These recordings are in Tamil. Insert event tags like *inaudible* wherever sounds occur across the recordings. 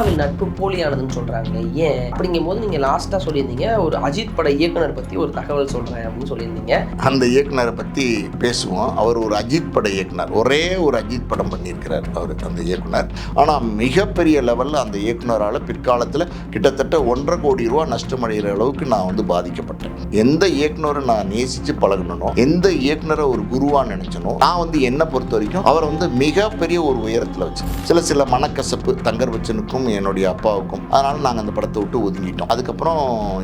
நட்பு போலியானதுன்னு சொல்றாங்களே ஏன்? அப்படிங்கும் போது நீங்கள் லாஸ்ட்டாக சொல்லியிருந்தீங்க ஒரு அஜித் பட இயக்குனர் பற்றி ஒரு தகவல் சொல்கிறேன் அப்படின்னு சொல்லியிருந்தீங்க. அந்த இயக்குனரை பற்றி பேசுவோம். அவர் ஒரு அஜித் பட இயக்குனர். ஒரே ஒரு அஜித் படம் பண்ணியிருக்கிறார் அவர் அந்த இயக்குனர். ஆனால் மிகப்பெரிய லெவலில் அந்த இயக்குனரால் பிற்காலத்தில் கிட்டத்தட்ட ஒன்றரை கோடி ரூபா நஷ்டமடைகிற அளவுக்கு நான் வந்து பாதிக்கப்பட்டேன். எந்த இயக்குனரை நான் நேசித்து பழகணும் எந்த இயக்குனரை ஒரு குருவாக நினைச்சனோ நான் வந்து என்னை பொறுத்த வரைக்கும் அவரை வந்து மிகப்பெரிய ஒரு உயரத்தில் வச்சு சில சில மனக்கசப்பு தங்கர் பச்சனுக்கும் என்னுடைய அப்பாவுக்கும். அதனால நாங்கள் அந்த படத்தை விட்டு ஒதுங்கிட்டோம். அதுக்கப்புறம்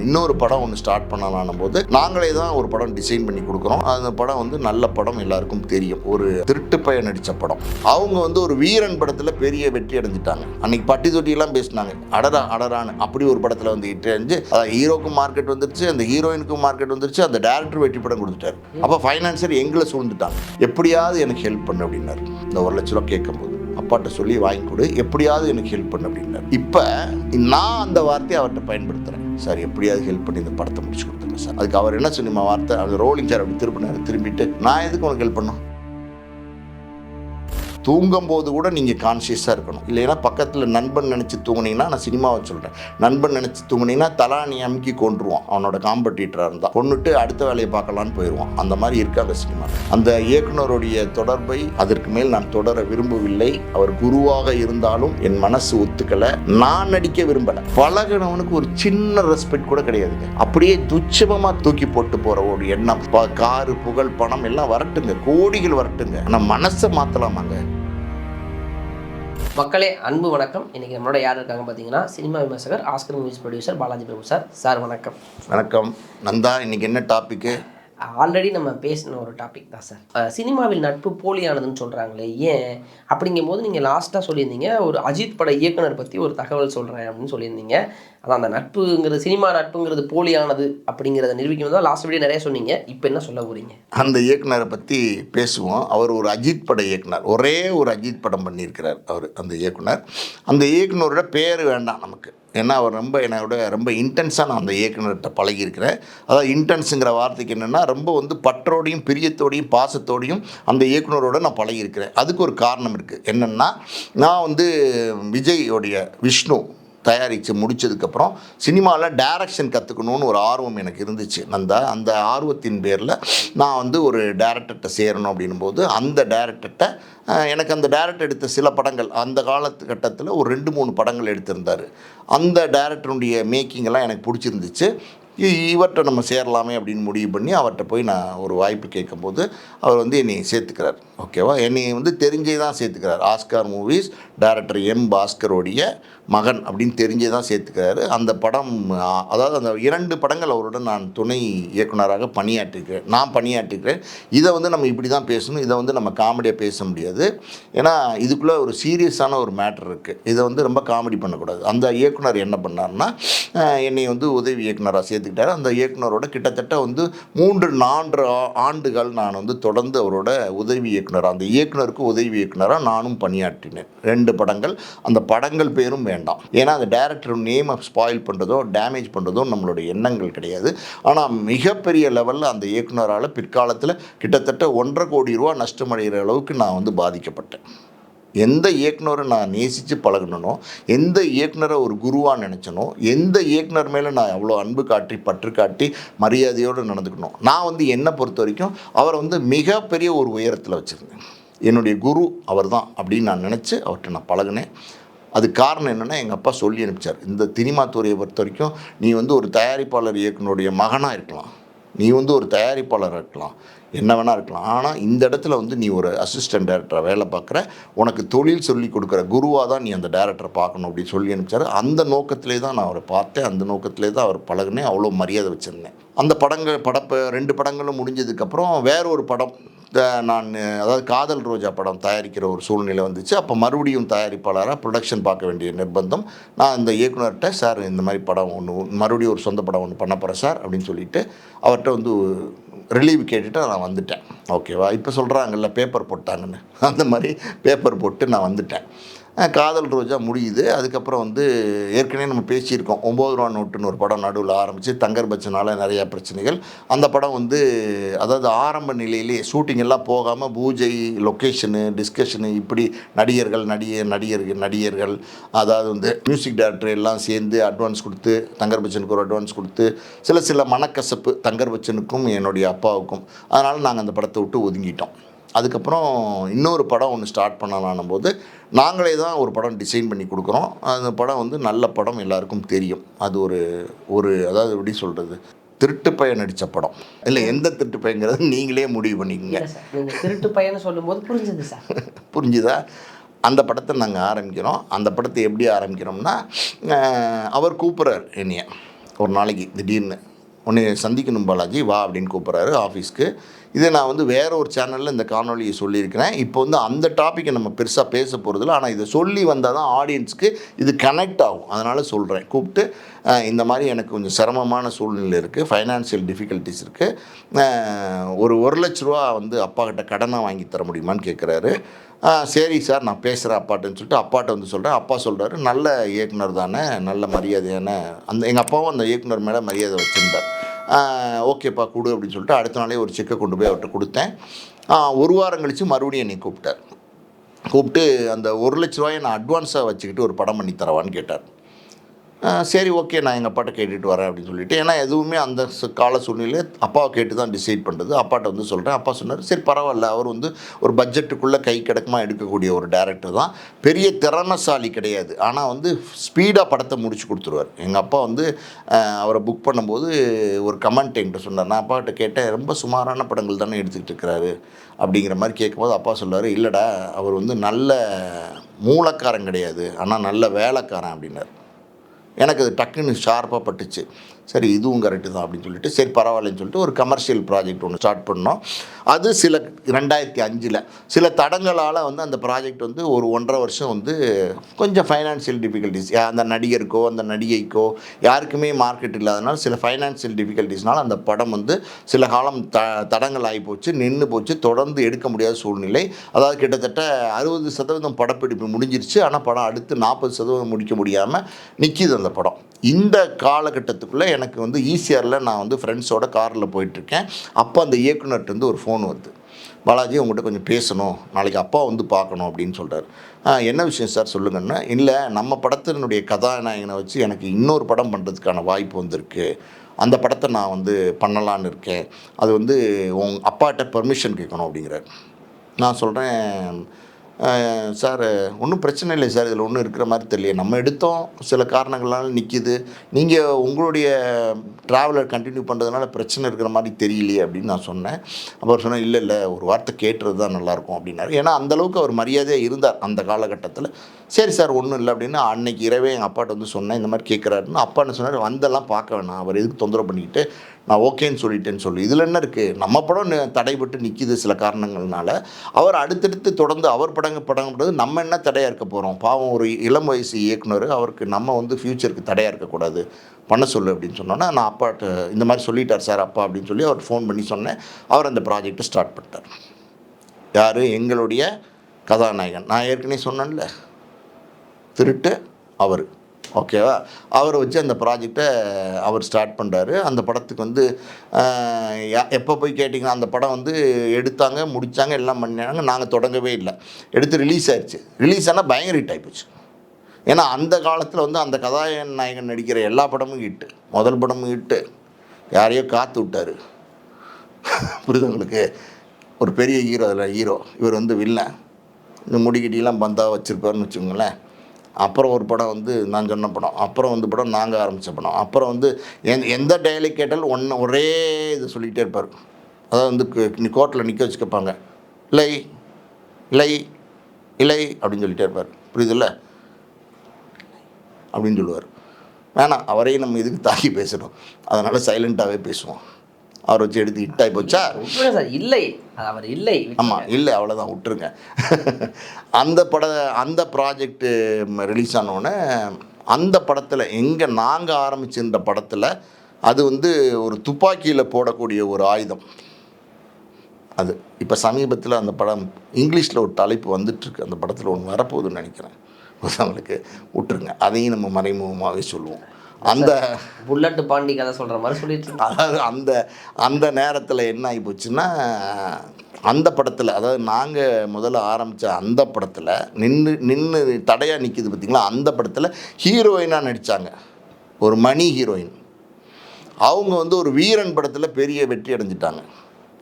இன்னொரு படம் ஒன்று ஸ்டார்ட் பண்ணலான போது நாங்களே தான் ஒரு படம் டிசைன் பண்ணி கொடுக்குறோம். அந்த படம் வந்து நல்ல படம் எல்லாருக்கும் தெரியும். ஒரு திருட்டு பையன் நடித்த படம். அவங்க வந்து ஒரு வீரன் படத்தில் பெரிய வெற்றி அடைஞ்சிட்டாங்க. அன்னைக்கு பட்டி தொட்டியெல்லாம் பேசினாங்க. அடரா அடரான்னு அப்படி ஒரு படத்தில் வந்து ஹிட் அடைஞ்சு அதான் ஹீரோக்கும் மார்க்கெட் வந்துருச்சு அந்த ஹீரோயினுக்கும் மார்க்கெட் வந்துருச்சு அந்த டேரக்டர் வெற்றி படம் கொடுத்துட்டாரு. அப்போ ஃபைனான்சியர் எங்களை சூழ்ந்துட்டாங்க. எப்படியாவது எனக்கு ஹெல்ப் பண்ணு அப்படின்னாரு. இந்த ஒரு லட்ச ரூபா கேட்கும்போது. அப்பாட்ட சொல்லி வாங்கி கொடு. எப்படியாவது எனக்கு ஹெல்ப் பண்ணு அப்படின்னாரு. இப்போ நான் அந்த வார்த்தையை அவர்கிட்ட பயன்படுத்துகிறேன் சார் எப்படியாவது ஹெல்ப் பண்ணி இந்த படத்தை முடிச்சு கொடுத்துருங்க சார். அதுக்கு அவர் என்ன சொன்னிமா வார்த்தை அந்த ரோலிங் சார் அப்படி திருப்பினார் திரும்பிட்டு நான் எதுக்கு உனக்கு ஹெல்ப் பண்ணோம் தூங்கும்போது கூட நீங்கள் கான்சியஸாக இருக்கணும். இல்லைன்னா பக்கத்தில் நண்பன் நினச்சி தூங்குனீங்கன்னா நான் சினிமாவை சொல்கிறேன் நண்பன் நினச்சி தூங்குனீங்கன்னா தலானி அமுக்கி கொண்டுருவான் அவனோட காம்படிட்டராக இருந்தால் கொண்டுட்டு அடுத்த வேலையை பார்க்கலான்னு போயிடுவான் அந்த மாதிரி இருக்காங்க சினிமா. அந்த இயக்குனருடைய தொடர்பை அதற்கு மேல் நான் தொடர விரும்பவில்லை. அவர் குருவாக இருந்தாலும் என் மனசு ஒத்துக்கலை. நான் நடிக்க விரும்பலை. பழகினவனுக்கு ஒரு சின்ன ரெஸ்பெக்ட் கூட கிடையாதுங்க. அப்படியே துச்சபமாக தூக்கி போட்டு போகிற ஒரு எண்ணம். காரு புகழ் பணம் எல்லாம் வரட்டுங்க. கோடிகள் வரட்டுங்க. ஆனால் மனசை மாற்றலாமாங்க மக்களே அன்பு வணக்கம். இன்னைக்கு நம்மளோட யார் இருக்காங்க பார்த்தீங்கன்னா சினிமா விமர்சகர் Oscar movies producer Balaji Prabhu sir. Sir வணக்கம். வணக்கம். நந்தா இன்றைக்கி என்ன டாப்பிக்கு ஆல்ரெடி நம்ம பேசின ஒரு டாபிக் தான் சார். சினிமாவில் நட்பு போலியானதுன்னு சொல்கிறாங்களே ஏன்? அப்படிங்கும் போது நீங்கள் லாஸ்ட்டாக சொல்லியிருந்தீங்க ஒரு அஜித் பட இயக்குனர் பற்றி ஒரு தகவல் சொல்கிறேன் அப்படின்னு சொல்லியிருந்தீங்க. அதான் அந்த நட்புங்கிறது சினிமா நட்புங்கிறது போலியானது அப்படிங்கிறத நிரூபிக்கும் தான் லாஸ்ட் வீடியோ நிறைய சொன்னீங்க. இப்போ என்ன சொல்ல போகிறீங்க அந்த இயக்குனரை பற்றி பேசுவோம். அவர் ஒரு அஜித் பட இயக்குனர். ஒரே ஒரு அஜித் படம் பண்ணியிருக்கிறார் அவர் அந்த இயக்குனர். அந்த இயக்குனரோட பேர் வேண்டாம் நமக்கு. ஏன்னா அவர் ரொம்ப என்னோட ரொம்ப இன்டென்ஸாக நான் அந்த இயக்குநர்கிட்ட பழகியிருக்கிறேன். அதாவது இன்டென்ஸுங்கிற வார்த்தைக்கு என்னென்னா ரொம்ப வந்து பற்றோடையும் பிரியத்தோடையும் பாசத்தோடையும் அந்த இயக்குனரோட நான் பழகியிருக்கிறேன். அதுக்கு ஒரு காரணம் இருக்குது என்னென்னா நான் வந்து விஜயோடைய விஷ்ணு தயாரித்து முடிச்சதுக்கப்புறம் சினிமாவில் டைரக்ஷன் கற்றுக்கணும்னு ஒரு ஆர்வம் எனக்கு இருந்துச்சு. அந்த அந்த ஆர்வத்தின் பேரில் நான் வந்து ஒரு டேரக்டர்கிட்ட சேரணும் அப்படின்னும் போது அந்த டேரக்டர்கிட்ட எனக்கு அந்த டேரக்டர் எடுத்த சில படங்கள் அந்த காலகட்டத்தில் ஒரு ரெண்டு மூணு படங்கள் எடுத்திருந்தார். அந்த டேரக்டருடைய மேக்கிங்கெல்லாம் எனக்கு பிடிச்சிருந்துச்சு. இவர்கிட்ட நம்ம சேரலாமே அப்படின்னு முடிவு பண்ணி அவர்கிட்ட போய் நான் ஒரு வாய்ப்பு கேட்கும்போது அவர் வந்து என்னை சேர்த்துக்கிறார். ஓகேவா? என்னை வந்து தெரிஞ்சே தான் சேர்த்துக்கிறார். ஆஸ்கார் மூவிஸ் டைரக்டர் எம் பாஸ்கரோடைய மகன் அப்படின்னு தெரிஞ்சே தான் சேர்த்துக்கிறாரு. அந்த படம் அதாவது அந்த இரண்டு படங்கள் அவருடன் நான் துணை இயக்குனராக பணியாற்றிருக்கிறேன். நான் பணியாற்றிருக்கிறேன். இதை வந்து நம்ம இப்படி தான் பேசணும். இதை வந்து நம்ம காமெடியாக பேச முடியாது. ஏன்னா இதுக்குள்ளே ஒரு சீரியஸான ஒரு மேட்டர் இருக்குது இதை வந்து ரொம்ப காமெடி பண்ணக்கூடாது. அந்த இயக்குனர் என்ன பண்ணார்னா என்னை வந்து உதவி இயக்குனராக சேர்த்துக்கிட்டார். அந்த இயக்குனரோட கிட்டத்தட்ட வந்து மூன்று நான்கு ஆ- ஆண்டுகள் நான் வந்து தொடர்ந்து அவரோட உதவி இயக்குனர் அந்த இயக்குனருக்கு உதவி இயக்குனராக நானும் பணியாற்றினேன். ரெண்டு படங்கள். அந்த படங்கள் பேரும் வேண்டாம். ஏன்னா அந்த டேரக்டர் நேமை ஸ்பாயில் பண்ணுறதோ டேமேஜ் பண்ணுறதோ நம்மளுடைய எண்ணங்கள் கிடையாது. ஆனால் மிகப்பெரிய லெவலில் அந்த இயக்குனரால் பிற்காலத்தில் கிட்டத்தட்ட ஒன்றரை கோடி ரூபா நஷ்டமடைகிற அளவுக்கு நான் வந்து பாதிக்கப்பட்டேன். எந்த இயக்குனரை நான் நேசித்து பழகினனோ எந்த இயக்குனரை ஒரு குருவாக நினச்சனோ எந்த இயக்குனர் மேலே நான் எவ்வளோ அன்பு காட்டி பற்று காட்டி மரியாதையோடு நடந்துக்கணும். நான் வந்து என்னை பொறுத்த வரைக்கும் அவரை வந்து மிகப்பெரிய ஒரு உயரத்தில் வச்சுருந்தேன். என்னுடைய குரு அவர் தான் அப்படின்னு நான் நினச்சி அவர்கிட்ட நான் பழகினேன். அது காரணம் என்னென்னா எங்கள் அப்பா சொல்லி அனுப்பிச்சார். இந்த சினிமா துறையை பொறுத்த வரைக்கும் நீ வந்து ஒரு தயாரிப்பாளர் இயக்குனருடைய மகனாக இருக்கலாம். நீ வந்து ஒரு தயாரிப்பாளராக இருக்கலாம். என்ன வேணா இருக்கலாம். ஆனால் இந்த இடத்துல வந்து நீ ஒரு அசிஸ்டன்ட் டேரக்டரை வேலை பார்க்குற உனக்கு தொழில் சொல்லி கொடுக்குற குருவாக தான் நீ அந்த டேரக்டரை பார்க்கணும் அப்படின்னு சொல்லி அனுப்பிச்சாரு. அந்த நோக்கத்திலே தான் நான் அவரை பார்த்தேன். அந்த நோக்கத்திலே தான் அவர் பழகினேன். அவ்வளோ மரியாதை வச்சுருந்தேன். அந்த படங்கள் படப்ப ரெண்டு படங்களும் முடிஞ்சதுக்கப்புறம் வேற ஒரு படம் நான் அதாவது காதல் ரோஜா படம் தயாரிக்கிற ஒரு சூழ்நிலை வந்துச்சு. அப்போ மறுபடியும் தயாரிப்பாளராக ப்ரொடக்ஷன் பார்க்க வேண்டிய நிர்பந்தம். நான் இந்த இயக்குனர்கிட்ட சார் இந்த மாதிரி படம் ஒன்று மறுபடியும் ஒரு சொந்த படம் ஒன்று பண்ண போகிறேன் சார் அப்படின்னு சொல்லிட்டு அவர்கிட்ட வந்து ரிலீவ் கேட்டுட்டு நான் வந்துட்டேன். ஓகேவா இப்போ சொல்கிறாங்கல்ல பேப்பர் போட்டாங்கன்னு. அந்த மாதிரி பேப்பர் போட்டு நான் வந்துட்டேன். காதல் ரோஜா முடியுது. அதுக்கப்புறம் வந்து ஏற்கனவே நம்ம பேசியிருக்கோம். ஒம்பது ரூபா நோட்டுன்னு ஒரு படம் நடுவில் ஆரம்பித்து தங்கர் பச்சனால் நிறையா பிரச்சனைகள். அந்த படம் வந்து அதாவது ஆரம்ப நிலையிலே ஷூட்டிங் எல்லாம் போகாமல் பூஜை லொக்கேஷனு டிஸ்கஷனு இப்படி நடிகர்கள் நடிகர் நடிகர்கள் நடிகர்கள் அதாவது வந்து மியூசிக் டைரக்டர் எல்லாம் சேர்ந்து அட்வான்ஸ் கொடுத்து தங்கர் பச்சனுக்கு ஒரு அட்வான்ஸ் கொடுத்து சில சில மனக்கசப்பு தங்கர் பச்சனுக்கும் என்னுடைய அப்பாவுக்கும். அதனால் நாங்கள் அந்த படத்தை விட்டு ஒதுங்கிட்டோம். அதுக்கப்புறம் இன்னொரு படம் ஒன்று ஸ்டார்ட் பண்ணலான்னும் போது நாங்களே தான் ஒரு படம் டிசைன் பண்ணி கொடுக்குறோம். அந்த படம் வந்து நல்ல படம் எல்லாருக்கும் தெரியும். அது ஒரு ஒரு அதாவது எப்படி சொல்கிறது திருட்டு பையன் நடித்த படம். இல்லை எந்த திருட்டு பையங்கிறது நீங்களே முடிவு பண்ணிக்கோங்க. திருட்டு பையன்னு சொல்லும்போது புரிஞ்சுது சார். *laughs* புரிஞ்சுதா? அந்த படத்தை நாங்கள் ஆரம்பிக்கிறோம். அந்த படத்தை எப்படி ஆரம்பிக்கிறோம்னா அவர் கூப்பிட்றாரு என்னைய. ஒரு நாளைக்கு திடீர்னு. உன்னை சந்திக்கணும் பாலாஜி வா அப்படின்னு கூப்பிட்றாரு ஆஃபீஸ்க்கு இதை நான் வந்து வேற ஒரு சேனலில் இந்த காணொலியை சொல்லியிருக்கிறேன். இப்போ வந்து அந்த டாப்பிக்கை நம்ம பெருசாக பேச போகிறதில்ல ஆனால் இதை சொல்லி வந்தால் தான் ஆடியன்ஸ்க்கு இது கனெக்ட் ஆகும். அதனால் சொல்கிறேன் கூப்பிட்டு இந்த மாதிரி எனக்கு கொஞ்சம் சிரமமான சூழ்நிலை இருக்குது ஃபைனான்சியல் டிஃபிகல்ட்டிஸ் இருக்குது ஒரு ஒரு லட்ச ரூபா வந்து அப்பா கிட்ட கடனாக வாங்கி தர முடியுமான்னு கேட்குறாரு சரி சார் நான் பேசுகிறேன் அப்பாட்டன்னு சொல்லிட்டு அப்பாட்ட வந்து சொல்கிறேன் அப்பா சொல்கிறாரு நல்ல இயக்குனர் தானே நல்ல மரியாதையான அந்த எங்கள் அப்பாவும் அந்த இயக்குனர் மேலே மரியாதை வச்சுருந்தார். ஓகேப்பா கொடு அப்படின்னு சொல்லிட்டு அடுத்த நாளே ஒரு செக்கை கொண்டு போய் அவர்கிட்ட கொடுத்தேன். ஒரு வாரம் கழித்து மறுபடியும் என்னை கூப்பிட்டார். கூப்பிட்டு அந்த ஒரு லட்ச ரூபாயை நான் அட்வான்ஸாக வச்சுக்கிட்டு ஒரு படம் பண்ணி தரவான்னு கேட்டார். சரி ஓகே நான் எங்கள் அப்பாட்ட கேட்டுட்டு வரேன் அப்படின்னு சொல்லிட்டு. ஏன்னா எதுவுமே அந்த கால சூழ்நிலையில் அப்பாவை கேட்டு தான் டிசைட் பண்ணுறது அப்பாட்ட வந்து சொல்கிறேன் அப்பா சொன்னார் சரி பரவாயில்ல. அவர் வந்து ஒரு பட்ஜெட்டுக்குள்ளே கை கிடக்குமா எடுக்கக்கூடிய ஒரு டேரக்டர் தான். பெரிய திறமசாலி கிடையாது. ஆனால் வந்து ஸ்பீடாக படத்தை முடிச்சு கொடுத்துருவார். எங்கள் அப்பா வந்து அவரை புக் பண்ணும்போது ஒரு கமெண்ட் என்கிட்ட சொன்னார். நான் அப்பாட்ட கேட்டேன் ரொம்ப சுமாரான படங்கள் தானே எடுத்துக்கிட்டு இருக்கிறாரு? அப்படிங்கிற மாதிரி கேட்கும்போது அப்பா சொல்றாரு இல்லைடா அவர் வந்து நல்ல மூலக்காரன் கிடையாது. ஆனால் நல்ல வேலைக்காரன் அப்படின்னார். எனக்கு அது டக்குன்னு ஷார்ப்பாக பட்டுச்சு. சரி இதுவும் கரெக்டு தான் அப்படின்னு சொல்லிட்டு சரி பரவாயில்லன்னு சொல்லிட்டு ஒரு கமர்ஷியல் ப்ராஜெக்ட் ஒன்று ஸ்டார்ட் பண்ணோம். அது சில ரெண்டாயிரத்தி அஞ்சில். சில தடங்களால் வந்து அந்த ப்ராஜெக்ட் வந்து ஒரு ஒன்றரை வருஷம் வந்து கொஞ்சம் ஃபைனான்சியல் டிஃபிகல்ட்டிஸ் அந்த நடிகருக்கோ அந்த நடிகைக்கோ யாருக்குமே மார்க்கெட் இல்லாதனால சில ஃபைனான்சியல் டிஃபிகல்ட்டிஸ்னால அந்த படம் வந்து சில காலம் த தடங்கள் ஆகி போச்சு நின்று போச்சு. தொடர்ந்து எடுக்க முடியாத சூழ்நிலை. அதாவது கிட்டத்தட்ட அறுபது சதவீதம் படப்பிடிப்பு முடிஞ்சிருச்சு. ஆனால் படம் அடுத்து நாற்பது சதவீதம் முடிக்க முடியாமல் நிற்கிது அந்த படம். இந்த காலகட்டத்துக்குள்ளே எனக்கு வந்து ஈசிஆரில் நான் வந்து ஃப்ரெண்ட்ஸோட காரில் போயிட்டுருக்கேன். அப்போ அந்த இயக்குனர்கிட்ட வந்து ஒரு ஃபோன் வருது. பாலாஜி உங்கள்கிட்ட கொஞ்சம் பேசணும். நாளைக்கு அப்பா வந்து பார்க்கணும் அப்படின்னு சொல்கிறார் என்ன விஷயம் சார் சொல்லுங்கன்னா இல்லை நம்ம படத்தினுடைய கதாநாயகனை வச்சு எனக்கு இன்னொரு படம் பண்ணுறதுக்கான வாய்ப்பு வந்திருக்கு. அந்த படத்தை நான் வந்து பண்ணலான்னு இருக்கேன். அது வந்து உங் அப்பாட்ட பெர்மிஷன் கேட்கணும் அப்படிங்கிறார். நான் சொல்கிறேன் சார் ஒன்றும் பிரச்சனை இல்லை சார். இதில் ஒன்றும் இருக்கிற மாதிரி தெரியல நம்ம எடுத்தோம். சில காரணங்களால நிற்கிது நீங்கள் உங்களுடைய ட்ராவலர் கண்டினியூ பண்ணுறதுனால பிரச்சனை இருக்கிற மாதிரி தெரியலையே அப்படின்னு நான் சொன்னேன். அவர் சொன்னேன் இல்லை இல்லை. ஒரு வார்த்தை கேட்டுறது தான் நல்லாயிருக்கும் அப்படின்னாரு. ஏன்னா அந்தளவுக்கு அவர் மரியாதையாக இருந்தார் அந்த காலகட்டத்தில். சரி சார் ஒன்றும் இல்லை அப்படின்னு அன்னைக்கு இரவே எங்கள் அப்பாட்ட வந்து சொன்னேன். இந்த மாதிரி கேட்குறாருன்னு. அப்பான்னு சொன்னார் வந்தெல்லாம் பார்க்க வேணாம். அவர் எதுக்கு தொந்தரவு பண்ணிக்கிட்டு நான் ஓகேன்னு சொல்லிட்டேன்னு சொல்லி. இதில் என்ன இருக்குது நம்ம படம் தடைபட்டு நிற்கிது சில காரணங்கள்னால. அவர் அடுத்தடுத்து தொடர்ந்து அவர் படங்க படம் நம்ம என்ன தடையாக இருக்க போகிறோம் பாவம் ஒரு இளம் வயசு இயக்குனர் அவருக்கு நம்ம வந்து ஃப்யூச்சருக்கு தடையாக இருக்கக்கூடாது பண்ண சொல்லு அப்படின்னு சொன்னோன்னா நான் அப்பா இந்த மாதிரி சொல்லிட்டார் சார் அப்பா அப்படின்னு சொல்லி அவர் ஃபோன் பண்ணி சொன்னேன். அவர் அந்த ப்ராஜெக்டை ஸ்டார்ட் பண்ணிட்டார். யார்? எங்களுடைய கதாநாயகன். நான் ஏற்கனவே சொன்னேன்ல. திருட்டு அவர். ஓகேவா அவரை வச்சு அந்த ப்ராஜெக்டை அவர் ஸ்டார்ட் பண்ணுறாரு அந்த படத்துக்கு வந்து எப்போ போய் கேட்டிங்கன்னா அந்த படம் வந்து எடுத்தாங்க முடித்தாங்க எல்லாம் பண்ணாங்க நாங்கள் தொடங்கவே இல்லை. எடுத்து ரிலீஸ் ஆயிடுச்சு ரிலீஸ் ஆனால் பயங்கர ஹிட் ஆகிப்போச்சு ஏன்னா அந்த காலத்தில் வந்து அந்த கதாநாயகன் நடிக்கிற எல்லா படமும் ஹிட்டு முதல் படமும் ஹிட்டு யாரையோ காத்து விட்டார். புரியுது உங்களுக்கு? ஒரு பெரிய ஹீரோ அதில் ஹீரோ இவர் வந்து வில்லன் இந்த முடிக்கிட்டிலாம் பந்தாக வச்சுருப்பாருன்னு வச்சுக்கோங்களேன். அப்புறம் ஒரு படம் வந்து நான் சொன்ன படம் அப்புறம் வந்து படம் நாங்கள் ஆரம்பித்த படம் அப்புறம் வந்து எந் எந்த டயலி கேட்டாலும் ஒன்று ஒரே இது சொல்லிகிட்டே இருப்பார். அதாவது வந்து நீ கோர்ட்டில் நிற்க வச்சு கேட்பாங்க இல்லை இல்லை இல்லை அப்படின்னு சொல்லிட்டே இருப்பார். புரியுதுல்ல? அப்படின்னு சொல்லுவார். வேணாம் அவரையும் நம்ம இதுக்கு தாக்கி பேசணும். அதனால் சைலண்ட்டாகவே பேசுவோம். அவரை வச்சு எடுத்து ஹிட்டாகி போச்சா? விட்டுருங்க சார் இல்லை. அவர் இல்லை. ஆமாம் இல்லை அவ்வளோதான் விட்டுருங்க. அந்த பட அந்த ப்ராஜெக்ட்டு ரிலீஸ் ஆனோடனே அந்த படத்தில் எங்கே நாங்கள் ஆரம்பிச்சிருந்த படத்தில் அது வந்து ஒரு துப்பாக்கியில் போடக்கூடிய ஒரு ஆயுதம். அது இப்போ சமீபத்தில் அந்த படம் இங்கிலீஷில் ஒரு தலைப்பு வந்துட்டுருக்கு. அந்த படத்தில் ஒன்று வரப்போகுதுன்னு நினைக்கிறேன். *laughs* அவங்களுக்கு விட்டுருங்க. அதையும் நம்ம மறைமுகமாகவே சொல்லுவோம். அந்த புல்லட்டு பாண்டி கதை சொல்கிற மாதிரி சொல்லிட்டு. அதாவது அந்த அந்த நேரத்தில் என்ன ஆகி போச்சுன்னா அந்த படத்தில் அதாவது நாங்கள் முதல்ல ஆரம்பித்த அந்த படத்தில் நின்று நின்று தடையாக நிற்கிது பார்த்தீங்களா அந்த படத்தில் ஹீரோயினாக நடித்தாங்க ஒரு மணி ஹீரோயின் அவங்க வந்து ஒரு வீரன் படத்தில் பெரிய வெற்றி அடைஞ்சிட்டாங்க.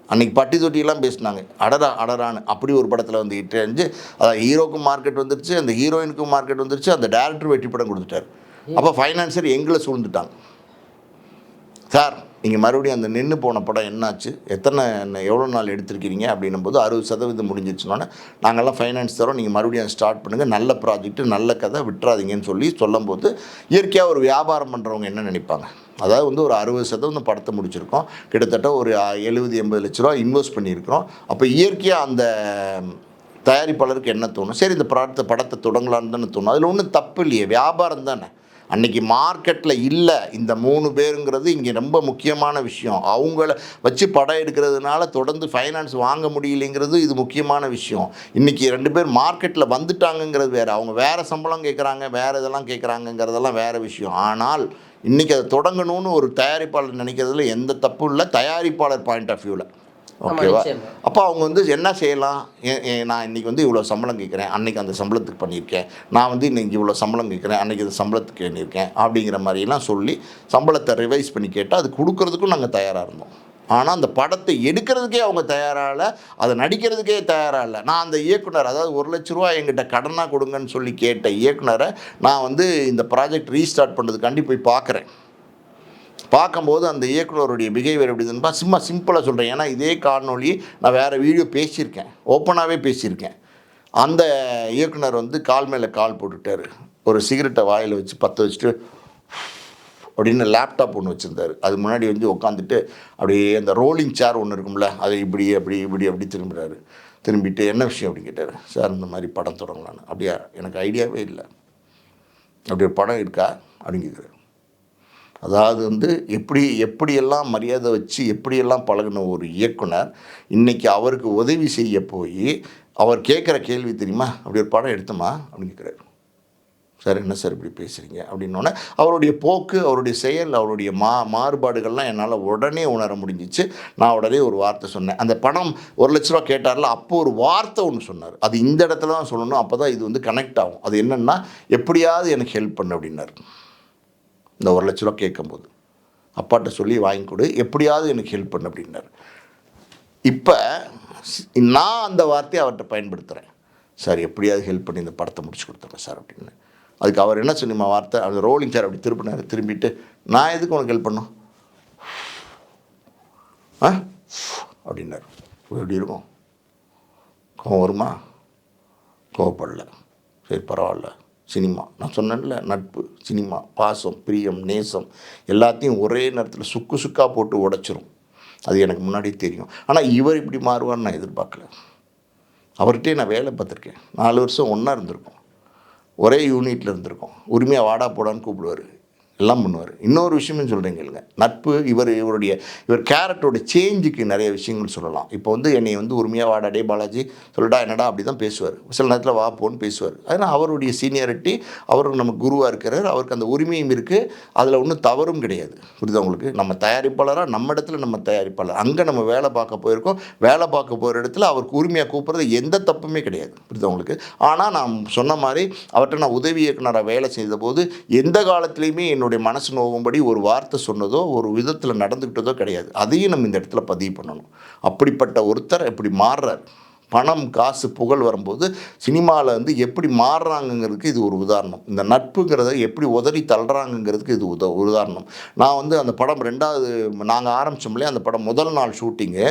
அன்னைக்கு பட்டி தொட்டியெல்லாம் பேசினாங்க. அடரா அடரான்னு அப்படி ஒரு படத்தில் வந்து ஹிட் அடைஞ்சு அதாவது ஹீரோக்கும் மார்க்கெட் வந்துருச்சு அந்த ஹீரோயினுக்கும் மார்க்கெட் வந்துருச்சு அந்த டேரக்டர் வெற்றி படம் கொடுத்துட்டாரு. அப்போ ஃபைனான்சர் எங்களை சூழ்ந்துட்டாங்க. சார் நீங்கள் மறுபடியும் அந்த நின்று போன படம் என்னாச்சு? எத்தனை எவ்வளோ நாள் எடுத்திருக்கிறீங்க அப்படின்னும் போது அறுபது சதவீதம் முடிஞ்சிருச்சுனோடனே நாங்கள்லாம் ஃபைனான்ஸ் தரோம் நீங்கள் மறுபடியும் ஸ்டார்ட் பண்ணுங்கள் நல்ல ப்ராஜெக்ட்டு நல்ல கதை விட்டுறாதீங்கன்னு சொல்லி சொல்லும்போது இயற்கையாக ஒரு வியாபாரம் பண்ணுறவங்க என்ன நினைப்பாங்க? அதாவது வந்து ஒரு அறுபது சதவீதம் படத்தை முடிச்சிருக்கோம். கிட்டத்தட்ட ஒரு எழுபது எண்பது லட்ச ரூபா இன்வெஸ்ட் பண்ணியிருக்கிறோம். அப்போ இயற்கையாக அந்த தயாரிப்பாளருக்கு என்ன தோணும்? சரி இந்த படத்தை படத்தை தொடங்கலான்னு தானே தோணும். அதில் ஒன்றும் தப்பு இல்லையே. வியாபாரம் தானே. அன்னைக்கு மார்க்கெட்டில் இல்லை இந்த மூணு பேருங்கிறது இங்கே ரொம்ப முக்கியமான விஷயம். அவங்கள வச்சு படம் எடுக்கிறதுனால தொடர்ந்து ஃபைனான்ஸ் வாங்க முடியலைங்கிறது இது முக்கியமான விஷயம். இன்றைக்கி ரெண்டு பேர் மார்க்கெட்டில் வந்துட்டாங்கங்கிறது வேறு. அவங்க வேறு சம்பளம் கேட்குறாங்க வேறு இதெல்லாம் கேட்குறாங்கங்கிறதெல்லாம் வேறு விஷயம். ஆனால் இன்றைக்கி அதை தொடங்கணும்னு ஒரு தயாரிப்பாளர் நினைக்கிறதுல எந்த தப்பும் இல்லை. தயாரிப்பாளர் பாயிண்ட் ஆஃப் வியூவில் ஓகேவா. அப்போ அவங்க வந்து என்ன செய்யலாம்? நான் இன்றைக்கி வந்து இவ்வளோ சம்பளம் கேட்குறேன். அன்றைக்கி அந்த சம்பளத்துக்கு பண்ணியிருக்கேன். நான் வந்து இன்னைக்கு இவ்வளோ சம்பளம் கேட்குறேன். அன்றைக்கி இந்த சம்பளத்துக்கு பண்ணியிருக்கேன் அப்படிங்கிற மாதிரிலாம் சொல்லி சம்பளத்தை ரிவைஸ் பண்ணி கேட்டால் அது கொடுக்கறதுக்கும் நாங்கள் தயாராக இருந்தோம். ஆனால் அந்த படத்தை எடுக்கிறதுக்கே அவங்க தயாராக இல்லை அதை நடிக்கிறதுக்கே தயாராக இல்லை. நான் அந்த இயக்குனர் அதாவது ஒரு லட்ச ரூபா எங்கிட்ட கடனாக கொடுங்கன்னு சொல்லி கேட்ட இயக்குனரை நான் வந்து இந்த ப்ராஜெக்ட் ரீஸ்டார்ட் பண்ணுறதுக்காண்டி போய் பார்க்குறேன். பார்க்கும்போது அந்த இயக்குனருடைய பிஹேவியர் எப்படி இருந்துப்பா சும்மா சிம்பிளாக சொல்கிறேன் ஏன்னா இதே காணொலி நான் வேறு வீடியோ பேசியிருக்கேன். ஓப்பனாகவே பேசியிருக்கேன். அந்த இயக்குனர் வந்து கால் மேலே கால் போட்டுட்டார். ஒரு சிகரெட்டை வாயில் வச்சு பற்ற வச்சுட்டு அப்படின்னு லேப்டாப் ஒன்று வச்சுருந்தார். அது முன்னாடி வந்து உட்காந்துட்டு அப்படியே அந்த ரோலிங் சேர் ஒன்று இருக்கும்ல அதை இப்படி அப்படி இப்படி அப்படி திரும்புகிறாரு திரும்பிட்டு என்ன விஷயம் அப்படின்னு கேட்டார். சார் இந்த மாதிரி படம் தொடங்கலான்னு. அப்படியா எனக்கு ஐடியாவே இல்லை. அப்படி ஒரு படம் இருக்கா? அப்படிங்கிறார் அதாவது வந்து எப்படி எப்படியெல்லாம் மரியாதை வச்சு எப்படியெல்லாம் பழகின ஒரு இயக்குனர் இன்றைக்கி அவருக்கு உதவி செய்ய போய் அவர் கேட்குற கேள்வி தெரியுமா? அப்படி ஒரு படம் எடுத்தோமா? அப்படின்னு கேட்குறாரு. சார் என்ன சார் இப்படி பேசுகிறீங்க அப்படின்னோடனே அவருடைய போக்கு அவருடைய செயல் அவருடைய மா மாறுபாடுகள்லாம் என்னால் உடனே உணர முடிஞ்சிச்சு. நான் உடனே ஒரு வார்த்தை சொன்னேன். அந்த பணம் ஒரு லட்ச ரூபா கேட்டார்ல அப்போ ஒரு வார்த்தை ஒன்று சொன்னார். அது இந்த இடத்துல தான் சொல்லணும். அப்போ தான் இது வந்து கனெக்ட் ஆகும். அது என்னென்னா எப்படியாவது எனக்கு ஹெல்ப் பண்ணு அப்படின்னாரு. இந்த ஒரு லட்ச ரூபா கேட்கும்போது. அப்பாட்ட சொல்லி வாங்கி கொடு எப்படியாவது எனக்கு ஹெல்ப் பண்ணு அப்படின்னாரு. இப்போ நான் அந்த வார்த்தையை அவர்கிட்ட பயன்படுத்துகிறேன் சார் எப்படியாவது ஹெல்ப் பண்ணி இந்த படத்தை முடிச்சு கொடுத்துருங்க சார் அப்படின்னு. அதுக்கு அவர் என்ன சொன்னிமா வார்த்தை அந்த ரோலிங் சார் அப்படி திருப்பினார் திரும்பிட்டு நான் எதுக்கு உனக்கு ஹெல்ப் பண்ணும் ஆ? அப்படின்னாரு. எப்படி இருக்கும் கோவம் வருமா? கோவப்படல. சரி பரவாயில்ல. சினிமா. நான் சொன்னேன்ல நட்பு சினிமா பாசம் பிரியம் நேசம் எல்லாத்தையும் ஒரே நேரத்தில் சுக்கு சுக்காக போட்டு உடைச்சிரும். அது எனக்கு முன்னாடியே தெரியும். ஆனால் இவர் இப்படி மாறுவார்னு நான் எதிர்பார்க்கல. அவர்கிட்டே நான் வேலை பார்த்துருக்கேன். நாலு வருஷம் ஒன்றா இருந்திருக்கோம். ஒரே யூனிட்டில் இருந்திருக்கோம். உரிமையாக வாடா போடான்னு கூப்பிடுவார். எல்லாம் பண்ணுவார். இன்னொரு விஷயமும் சொல்கிறேன் கேளுங்க. நட்பு இவர் இவருடைய இவர் கேரக்டரோட சேஞ்சுக்கு நிறைய விஷயங்கள் சொல்லலாம். இப்போ வந்து என்னை வந்து உரிமையாக வாடா டே பாலாஜி சொல்லடா என்னடா அப்படி தான் பேசுவார் சில நேரத்தில் வா போன்னு பேசுவார். அதனால் அவருடைய சீனியாரிட்டி அவர் நம்ம குருவாக இருக்கிறார். அவருக்கு அந்த உரிமையும் இருக்குது அதில் ஒன்றும் தவறும் கிடையாது. புரியுதா உங்களுக்கு? நம்ம தயாரிப்பாளராக நம்ம இடத்துல நம்ம தயாரிப்பாளர். அங்கே நம்ம வேலை பார்க்க போயிருக்கோம். வேலை பார்க்க போகிற இடத்துல அவருக்கு உரிமையாக கூப்பிட்றது எந்த தப்புமே கிடையாது. புரியுதா உங்களுக்கு? ஆனால் நான் சொன்ன மாதிரி அவர்கிட்ட நான் உதவி இயக்குனராக வேலை செய்த போது எந்த காலத்துலேயுமே என்னுடைய மனசு நோவும்படி ஒரு வார்த்தை சொன்னதோ ஒரு விதத்தில் நடந்துக்கிட்டதோ கிடையாது. அதையும் நம்ம இந்த இடத்துல பதிவு பண்ணணும். அப்படிப்பட்ட ஒருத்தர் இப்படி மாறுறார். பணம் காசு புகழ் வரும்போது சினிமாவில் வந்து எப்படி மாறுறாங்கங்கிறதுக்கு இது ஒரு உதாரணம். இந்த நட்புங்கிறத எப்படி உதறி தள்ளுறாங்கங்கிறதுக்கு இது உத உதாரணம். நான் வந்து அந்த படம் ரெண்டாவது நாங்கள் ஆரம்பித்தோம்லையே அந்த படம் முதல் நாள் ஷூட்டிங்கு.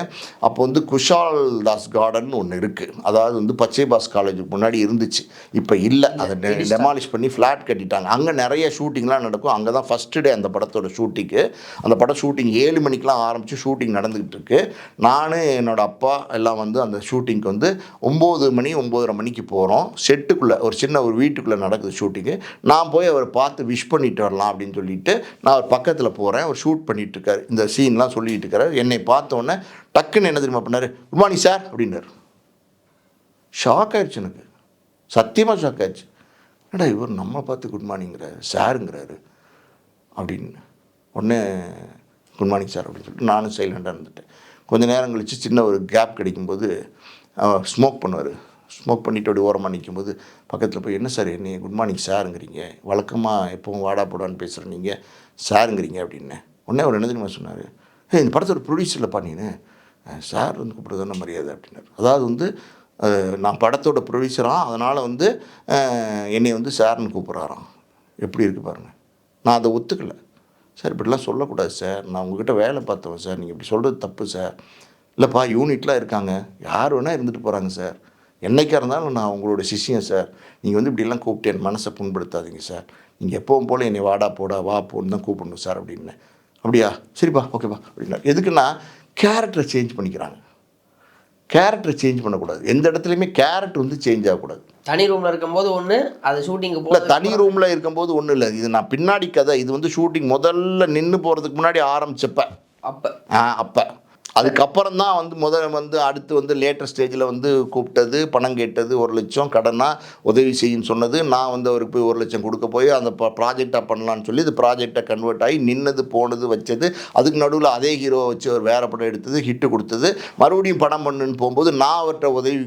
அப்போ வந்து குஷால் தாஸ் கார்டன் ஒன்று இருக்குது அதாவது வந்து பச்சை பாஸ் காலேஜுக்கு முன்னாடி இருந்துச்சு. இப்போ இல்லை. அதை டெமாலிஷ் பண்ணி ஃப்ளாட் கட்டிட்டாங்க. அங்கே நிறைய ஷூட்டிங்லாம் நடக்கும். அங்கே தான் ஃபஸ்ட்டு டே அந்த படத்தோட ஷூட்டிங்கு. அந்த படம் ஷூட்டிங் ஏழு மணிக்கெலாம் ஆரம்பித்து ஷூட்டிங் நடந்துக்கிட்டு இருக்கு. நான் என்னோட அப்பா எல்லாம் வந்து அந்த ஷூட்டிங்க்கு வந்து ஒம்பது மணி ஒம்போதரை மணிக்கு போகிறோம் செட்டுக்குள்ளே ஒரு சின்ன ஒரு வீட்டுக்குள்ளே நடக்குது ஷூட்டிங்கு நான் போய் அவரை பார்த்து விஷ் பண்ணிட்டு வரலாம் அப்படின்னு சொல்லிட்டு நான் அவர் பக்கத்தில் போகிறேன் அவர் ஷூட் பண்ணிட்டு இருக்காரு இந்த சீன்லாம் சொல்லிட்டு இருக்காரு. என்னை பார்த்த உடனே டக்குன்னு என்ன தெரியுமா பண்ணார்? குட் மார்னிங் சார் அப்படின்னாரு. ஷாக் ஆயிடுச்சு எனக்கு. சத்தியமாக ஷாக் ஆயிடுச்சு என்னடா இவர் நம்ம பார்த்து குட் மார்னிங்கிறாரு சாருங்கிறாரு அப்படின்னு. உடனே குட் மார்னிங் சார் அப்படின்னு சொல்லிட்டு நானும் சைலண்டாக இருந்துட்டேன். கொஞ்சம் நேரம் கழித்து சின்ன ஒரு கேப் கிடைக்கும்போது ஸ்மோக் பண்ணுவார். ஸ்மோக் பண்ணிட்டு அப்படி ஓரமாக நிற்கும்போது பக்கத்தில் போய் என்ன சார் என்ன குட் மார்னிங் சாருங்கிறீங்க வழக்கமாக எப்பவும் வாடா போடான்னு பேசுகிற நீங்கள் சாருங்கிறீங்க அப்படின்னு. உடனே அவர் என்ன தெரியுமா சொன்னார்? ஏ இந்த படத்தோட ப்ரொடியூசரில் பண்ணினு சார் வந்து கூப்பிடுறதான மரியாதை அப்படின்னாரு. அதாவது வந்து நான் படத்தோட ப்ரொடியூசராக அதனால் வந்து என்னை வந்து சார்னு கூப்பிட்றாராம். எப்படி இருக்குது பாருங்கள் நான் அதை ஒத்துக்கலை. சார் இப்படிலாம் சொல்லக்கூடாது சார் நான் உங்ககிட்ட வேலை பார்த்தவன் சார் நீங்கள் இப்படி சொல்கிறது தப்பு சார் இல்லைப்பா யூனிட்லாம் இருக்காங்க. யார் வேணால் இருந்துட்டு போகிறாங்க சார். என்னைக்கா இருந்தாலும் நான் உங்களோட சிஷ்யன் சார். நீங்கள் வந்து இப்படிலாம் கூப்பிட்டு என் மனசை புண்படுத்தாதீங்க சார். நீங்கள் எப்பவும் போல் என்னை வாடா போடா வா போன்னு தான் கூப்பிடணும் சார் அப்படின்னு. அப்படியா? சரிப்பா ஓகேப்பா அப்படின்னா எதுக்குன்னா கேரக்டரை சேஞ்ச் பண்ணிக்கிறாங்க. கேரக்டரை சேஞ்ச் பண்ணக்கூடாது. எந்த இடத்துலையுமே கேரக்டர் வந்து சேஞ்ச் ஆகக்கூடாது. தனி ரூமில் இருக்கும்போது ஒன்று அது ஷூட்டிங்கு இல்லை தனி ரூமில் இருக்கும்போது ஒன்றும் இல்லை. இது நான் பின்னாடி கதை. இது வந்து ஷூட்டிங் முதல்ல நின்று போகிறதுக்கு முன்னாடி ஆரம்பிச்சப்ப. அப்போ. ஆ அப்போ. அதுக்கப்புறம் தான் வந்து முதல்ல வந்து அடுத்து வந்து லேட்டர் ஸ்டேஜில் வந்து கூப்பிட்டது பணம் கேட்டது ஒரு லட்சம் கடனாக உதவி செய்யுன்னு சொன்னது. நான் வந்து அவருக்கு போய் ஒரு லட்சம் கொடுக்க போய் அந்த ப்ராஜெக்டாக பண்ணலான்னு சொல்லி இது ப்ராஜெக்டாக கன்வெர்ட் ஆகி நின்னது போனது வச்சது. அதுக்கு நடுவில் அதே ஹீரோவை வச்சு ஒரு வேறு படம் எடுத்தது ஹிட்டு கொடுத்தது. மறுபடியும் படம் பண்ணுன்னு போகும்போது நான் அவர்கிட்ட உதவி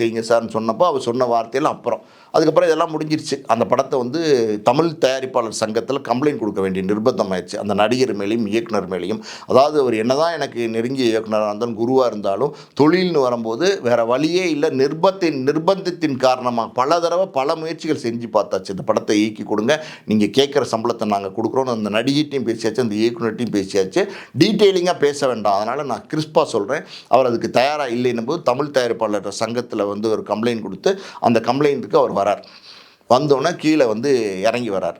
செய்யுங்க சார்னு சொன்னப்போ அவர் சொன்ன வார்த்தையில் அப்புறம். அதுக்கப்புறம் இதெல்லாம் முடிஞ்சிருச்சு. அந்த படத்தை வந்து தமிழ் தயாரிப்பாளர் சங்கத்தில் கம்ப்ளைண்ட் கொடுக்க வேண்டிய நிர்பந்தம் ஆயிடுச்சு. அந்த நடிகர் மேலேயும் இயக்குனர் மேலேயும். அதாவது அவர் என்னதான் எனக்கு நெருங்கிய இயக்குனராக இருந்தாலும் குருவாக இருந்தாலும் தொழில்னு வரும்போது வேற வழியே இல்லை. நிர்பத்தின் நிர்பந்தத்தின் காரணமாக பல தடவை பல முயற்சிகள் செஞ்சு பார்த்தாச்சு. இந்த படத்தை இயக்கி கொடுங்க. நீங்கள் கேட்குற சம்பளத்தை நாங்கள் கொடுக்குறோம் அந்த நடிகைட்டையும் பேசியாச்சு அந்த இயக்குனர்கிட்டையும் பேசியாச்சு. டீட்டெயிலிங்காக பேச வேண்டாம். அதனால் நான் கிறிஸ்பாக சொல்கிறேன் அவர் அதுக்கு தயாராக இல்லைன்னும் போது தமிழ் தயாரிப்பாளர் சங்கத்தில் வந்து ஒரு கம்ப்ளைண்ட் கொடுத்து அந்த கம்ப்ளைண்ட்டுக்கு அவர் வரார். வந்தோடனே கீழே வந்து இறங்கி வரார்.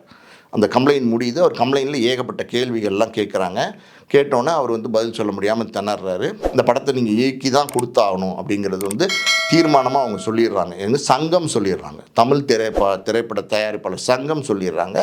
அந்த கம்ப்ளைண்ட் முடியுது. அவர் கம்ப்ளைண்ட்டில் ஏகப்பட்ட கேள்விகள்லாம் கேட்குறாங்க. கேட்டோன்னே அவர் வந்து பதில் சொல்ல முடியாமல் திணறாரு. இந்த படத்தை நீங்கள் இயக்கி தான் கொடுத்தாகணும் அப்படிங்கிறது வந்து தீர்மானமாக அவங்க சொல்லிடுறாங்க. எங்க சங்கம் சொல்லிடுறாங்க. தமிழ் திரைப்பா திரைப்பட தயாரிப்பாளர் சங்கம் சொல்லிடுறாங்க.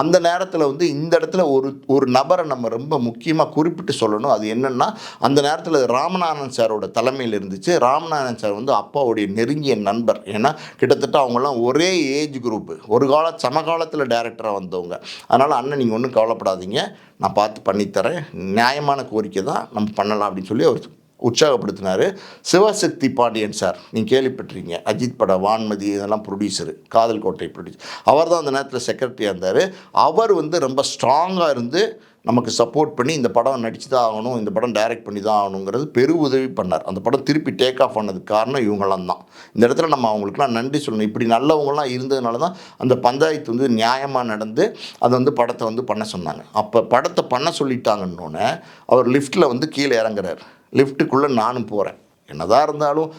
அந்த நேரத்தில் வந்து இந்த இடத்துல ஒரு ஒரு நபரை நம்ம ரொம்ப முக்கியமாக குறிப்பிட்டு சொல்லணும். அது என்னென்னா அந்த நேரத்தில் ராமநாதன் சாரோட தலைமையில் இருந்துச்சு. ராமநாதன் சார் வந்து அப்பாவுடைய நெருங்கிய நண்பர். ஏன்னா கிட்டத்தட்ட அவங்கெல்லாம் ஒரே ஏஜ் குரூப்பு ஒரு கால சமகாலத்தில் டேரக்டராக வந்தவங்க. அதனால் அண்ணன் நீங்கள் ஒன்றும் கவலைப்படாதீங்க. நான் பார்த்து பண்ணித்தரேன். நியாயமான கோரிக்கை தான் நம்ம பண்ணலாம் அப்படின்னு சொல்லி அவர் உற்சாகப்படுத்தினார். சிவசக்தி பாண்டியன் சார் நீங்கள் கேள்விப்பட்டிருக்கீங்க. அஜித் பட வான்மதி இதெல்லாம் ப்ரொடியூசரு காதல் கோட்டை ப்ரொடியூசர் அவர் தான் அந்த நேரத்தில் செக்ரட்டரியாக இருந்தார். அவர் வந்து ரொம்ப ஸ்ட்ராங்காக இருந்து நமக்கு சப்போர்ட் பண்ணி இந்த படம் நடிச்சு தான் ஆகணும் இந்த படம் டைரக்ட் பண்ணி தான் ஆகணுங்கிறது பெரு உதவி பண்ணார். அந்த படம் திருப்பி டேக் ஆஃப் பண்ணதுக்கு காரணம் இவங்களாம் தான் இந்த இடத்துல நம்ம அவங்களுக்குலாம் நன்றி சொல்லணும். இப்படி நல்லவங்களாம் இருந்ததுனால தான் அந்த பஞ்சாயத்து வந்து நியாயமாக நடந்து அதை வந்து படத்தை வந்து பண்ண சொன்னாங்க. அப்போ படத்தை பண்ண சொல்லிட்டாங்கன்னொன்னே அவர் லிஃப்ட்டில் வந்து கீழே இறங்குறார். லிஃப்ட்டுக்குள்ளே நானும் போகிறேன் என்னதான் இருந்தாலும்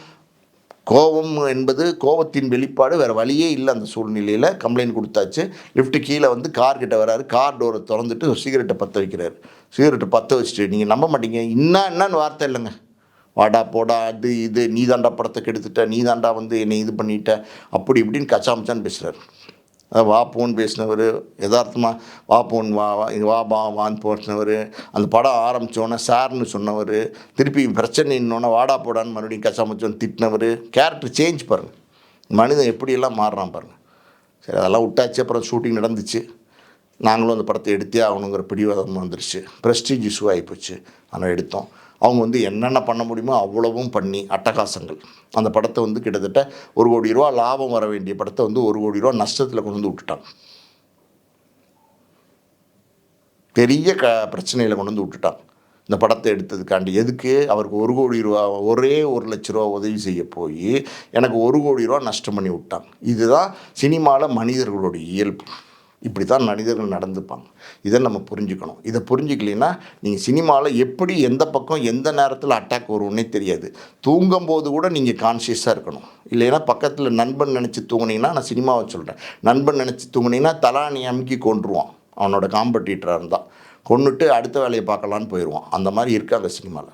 கோபம் என்பது கோபத்தின் வெளிப்பாடு வேறு வழியே இல்லை அந்த சூழ்நிலையில். கம்ப்ளைண்ட் கொடுத்தாச்சு. லிஃப்ட்டு கீழே வந்து கார் வராரு. கார் டோரை திறந்துட்டு சிகரெட்டை பற்ற வைக்கிறார். சிகரெட்டை பற்ற வச்சுட்டு நீங்கள் நம்ப மாட்டீங்க. இன்னும் என்னன்னு வார்த்தை இல்லைங்க. வாடா போடா அது இது. நீ தாண்டா படத்தை கெடுத்துட்ட. நீ தாண்டா வந்து என்னை இது பண்ணிட்ட. அப்படி இப்படின்னு கச்சாமச்சான்னு பேசுகிறாரு வா போன் பேசினவர் யதார்த்தமாக வா போன் வா வா பா வான்னு பேசினவர் அந்த படம் ஆரம்பித்தோன்னே சார்னு சொன்னவர் திருப்பி பிரச்சனை இன்னொன்னே வாடா போடான்னு மறுபடியும் கசாமச்சோன்னு திட்டினவர் கேரக்டர் சேஞ்ச் பாருங்கள் மனிதன் எப்படியெல்லாம் மாறுறான் பாருங்கள் சரி அதெல்லாம் விட்டாச்சு அப்புறம் ஷூட்டிங் நடந்துச்சு. நாங்களும் அந்த படத்தை எடுத்தே ஆகணுங்கிற பிடிவாதம் வந்துருச்சு. ப்ரெஸ்டீஜ் இஷ்யூ ஆகிப்போச்சு ஆனால் எடுத்தோம். அவங்க வந்து என்னென்ன பண்ண முடியுமோ அவ்வளவும் பண்ணி அட்டகாசங்கள். அந்த படத்தை வந்து கிட்டத்தட்ட ஒரு கோடி ரூபா லாபம் வர வேண்டிய படத்தை வந்து ஒரு கோடி ரூபா நஷ்டத்தில் கொண்டு வந்து விட்டுட்டாங்க. பெரிய க பிரச்சனையில் கொண்டு வந்து விட்டுட்டாங்க. இந்த படத்தை எடுத்ததுக்காண்டி எதுக்கு அவருக்கு ஒரு கோடி ரூபா ஒரே ஒரு லட்ச ரூபா உதவி செய்ய போய் எனக்கு ஒரு கோடி ரூபா நஷ்டம் பண்ணி விட்டாங்க. இதுதான் சினிமாவில் மனிதர்களுடைய இயல்பு. இப்படி தான் மனிதர்கள் நடந்துப்பாங்க. இதை நம்ம புரிஞ்சுக்கணும். இதை புரிஞ்சுக்கலைன்னா நீங்கள் சினிமாவில் எப்படி எந்த பக்கம் எந்த நேரத்தில் அட்டாக் வரும்னே தெரியாது. தூங்கும்போது கூட நீங்கள் கான்சியஸாக இருக்கணும். இல்லைன்னா பக்கத்தில் நண்பன் நினச்சி தூங்குனீங்கன்னா நான் சினிமாவை சொல்கிறேன் நண்பன் நினச்சி தூங்குனீங்கன்னா தலானி அமுக்கி கொண்டுருவான் அவனோட காம்படிட்டராக இருந்தால் கொண்டுட்டு அடுத்த வேலையை பார்க்கலான்னு போயிடுவான் அந்த மாதிரி இருக்காங்க சினிமாவில்